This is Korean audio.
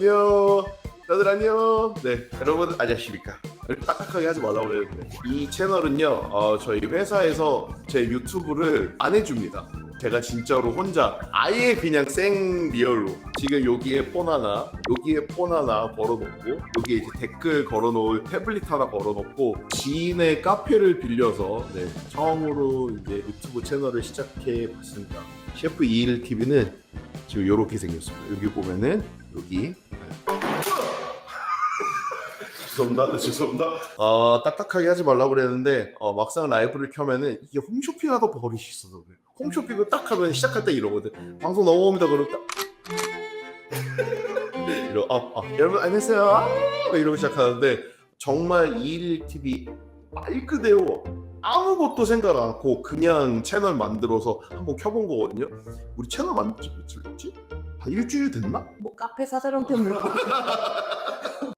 안녕. 다들 안녕. 네, 여러분 안녕하십니까. 딱딱하게 하지 말라고 그랬는데 이 채널은요, 어, 저희 회사에서 제 유튜브를 안 해줍니다. 제가 진짜로 혼자 아예 그냥 생 리얼로 지금 여기에 폰 하나, 여기에 폰 하나 걸어놓고 여기에 이제 댓글 걸어놓을 태블릿 하나 걸어놓고 지인의 카페를 빌려서 네, 처음으로 이제 유튜브 채널을 시작해 봤습니다. 셰프 21 TV는 지금 이렇게 생겼습니다. 여기 보면은 여기 죄송합니다. 네, 죄송합니다. 어, 딱딱하게 하지 말라고 그랬는데 어, 막상 라이브를 켜면은 이게 홈쇼핑 하다 버릇이 있어서 그래. 홈쇼핑을 딱 하면 시작할 때 이러거든. 방송 넘어옵니다. 그럼 딱 이러 아, 아, 여러분 안녕하세요. 아, 이러고 시작하는데 정말 21 TV 말 그대로 아무것도 생각 않고 그냥 채널 만들어서 한번 켜본 거거든요. 우리 채널 만들지 며칠 됐지? 한 일주일 됐나? 뭐 카페 사장한테 물어보고